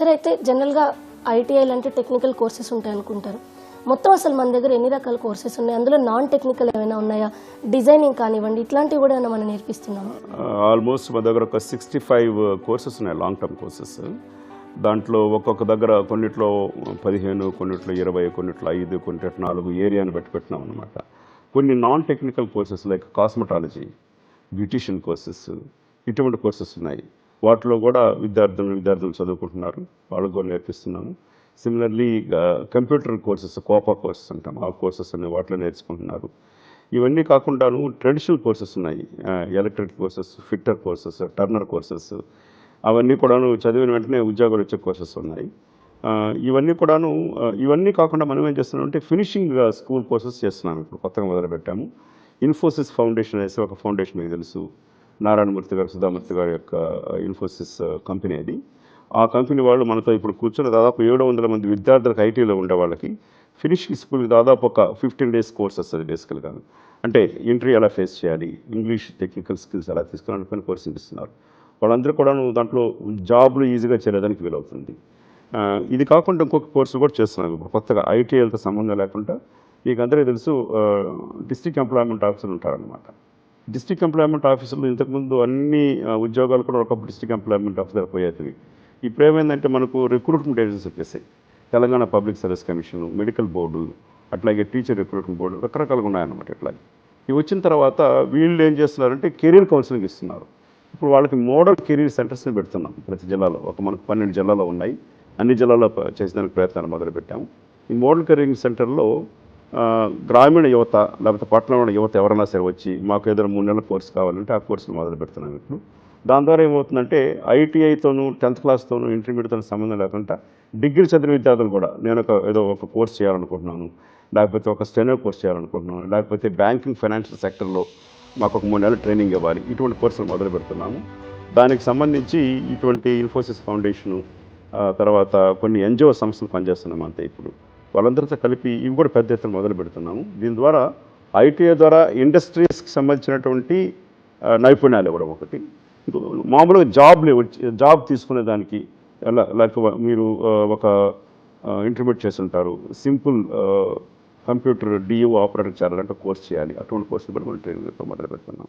సరే అయితే జనరల్గా ఐటీఐలు అంటే టెక్నికల్ కోర్సెస్ ఉంటాయి అనుకుంటారు. మొత్తం అసలు మన దగ్గర ఎన్ని రకాల కోర్సెస్ ఉన్నాయి? అందులో నాన్ టెక్నికల్ ఏమైనా ఉన్నాయా? డిజైనింగ్ కానివ్వండి ఇట్లాంటివి కూడా ఏమైనా మనం నేర్పిస్తున్నాము? ఆల్మోస్ట్ uh, మా దగ్గర ఒక సిక్స్టీ ఫైవ్ కోర్సెస్ ఉన్నాయి లాంగ్ టర్మ్ కోర్సెస్ దాంట్లో ఒక్కొక్క దగ్గర కొన్నిట్లో పదిహేను కొన్నిట్లో ఇరవై కొన్నిట్లో ఐదు కొన్నిట్లో నాలుగు ఏరియాని బట్టి పెట్టినాం అనమాట కొన్ని non technical courses like cosmetology beautician courses ఇటువంటి కోర్సెస్ ఉన్నాయి. వాటిలో కూడా విద్యార్థులు విద్యార్థులు చదువుకుంటున్నారు. వాళ్ళకు కూడా నేర్పిస్తున్నాము. Similarly computer courses COPA courses అంటాం. ఆ కోర్సెస్ అనే వాటిలో నేర్చుకుంటున్నారు. ఇవన్నీ కాకుండాను ట్రెడిషనల్ కోర్సెస్ ఉన్నాయి. Electric courses fitter courses turner courses అవన్నీ కూడాను చదివిన వెంటనే ఉద్యోగాలు వచ్చే కోర్సెస్ ఉన్నాయి. ఇవన్నీ కూడాను ఇవన్నీ కాకుండా మనం ఏం చేస్తున్నామంటే ఫినిషింగ్ స్కూల్ కోర్సెస్ చేస్తున్నాం. ఇప్పుడు కొత్తగా మొదలుపెట్టాము. ఇన్ఫోసిస్ ఫౌండేషన్ అనేసి ఒక ఫౌండేషన్ మీకు తెలుసు. నారాయణమూర్తి గారు సుధామూర్తి గారి యొక్క ఇన్ఫోసిస్ కంపెనీ అది. ఆ కంపెనీ వాళ్ళు మనతో ఇప్పుడు కూర్చొని దాదాపు ఏడు వందల మంది విద్యార్థులకు ఐటీలో ఉండే వాళ్ళకి ఫినిషింగ్ స్కూల్కి దాదాపు ఒక ఫిఫ్టీన్ డేస్ కోర్స్ వస్తుంది బేసికల్గా అంటే ఇంటర్వ్యూ ఎలా ఫేస్ చేయాలి ఇంగ్లీష్ టెక్నికల్ స్కిల్స్ ఎలా తీసుకోవాలని పని కోర్స్ ఇస్తున్నారు. వాళ్ళందరూ కూడా దాంట్లో జాబ్లు ఈజీగా చేరేదానికి వీలవుతుంది. ఇది కాకుండా ఇంకొక కోర్సు కూడా చేస్తున్నాం ఇప్పుడు కొత్తగా ఐటీఐలతో సంబంధం లేకుండా మీకు అందరికీ తెలుసు డిస్ట్రిక్ట్ ఎంప్లాయ్మెంట్ ఆఫీసర్ ఉంటారనమాట డిస్ట్రిక్ట్ ఎంప్లాయ్మెంట్ ఆఫీసులు ఇంతకుముందు అన్ని ఉద్యోగాలు కూడా ఒకప్పుడు డిస్ట్రిక్ట్ ఎంప్లాయ్మెంట్ ఆఫీసర్ పోయేవి ఇప్పుడు ఏమైందంటే మనకు రిక్రూట్మెంట్ ఏజెన్సీ వచ్చేసాయి. Telangana public service commission medical board అట్లాగే టీచర్ రిక్రూట్మెంట్ బోర్డు రకరకాలుగా ఉన్నాయన్నమాట ఇట్లాగే. ఇవి వచ్చిన తర్వాత వీళ్ళు ఏం చేస్తున్నారంటే కెరీర్ కౌన్సిలింగ్ ఇస్తున్నారు. ఇప్పుడు వాళ్ళకి మోడల్ కెరీర్ సెంటర్స్ని పెడుతున్నాం ప్రతి జిల్లాలో. ఒక మనకు పన్నెండు జిల్లాలో ఉన్నాయి. అన్ని జిల్లాల్లో ప- చేసేదానికి ప్రయత్నాలు మొదలుపెట్టాము. ఈ మోడల్ కెరీరింగ్ సెంటర్లో గ్రామీణ యువత లేకపోతే పట్టణంలో యువత ఎవరైనా సరే వచ్చి మాకు ఏదైనా మూడు నెలల కోర్సు కావాలంటే ఆ కోర్సులు మొదలు పెడుతున్నాం ఇప్పుడు. దాని ద్వారా ఏమవుతుందంటే ఐటీఐతోనూ టెన్త్ క్లాస్తోనూ ఇంటర్మీడియట్తో సంబంధం లేకుండా డిగ్రీ చదివిన విద్యార్థులు కూడా నేను ఒక ఏదో ఒక కోర్స్ చేయాలనుకుంటున్నాను లేకపోతే ఒక స్టెనో కోర్స్ చేయాలనుకుంటున్నాను లేకపోతే బ్యాంకింగ్ ఫైనాన్షియల్ సెక్టర్లో మాకు ఒక మూడు నెలలు ట్రైనింగ్ ఇవ్వాలి. ఇటువంటి కోర్సులు మొదలు పెడుతున్నాము. దానికి సంబంధించి ఇటువంటి ఇన్ఫోసిస్ ఫౌండేషను తర్వాత కొన్ని ఎన్జిఓ సంస్థలు పనిచేస్తున్నాం అంతే ఇప్పుడు. వాళ్ళందరితో కలిపి ఇవి కూడా పెద్ద ఎత్తున మొదలు పెడుతున్నాము. దీని ద్వారా ఐటీఐ ద్వారా ఇండస్ట్రీస్కి సంబంధించినటువంటి నైపుణ్యాలు ఇవ్వడం ఒకటి. మామూలుగా జాబ్లు జాబ్ తీసుకునే దానికి ఎలా లైక్ మీరు ఒక ఇంటర్మీడియట్ చేసి ఉంటారు సింపుల్ కంప్యూటర్ డియూ ఆపరేటర్ చేయాలంటే కోర్స్ చేయాలి. అటువంటి కోర్సులు కూడా మనం ట్రైనింగ్ మొదలు పెడుతున్నాం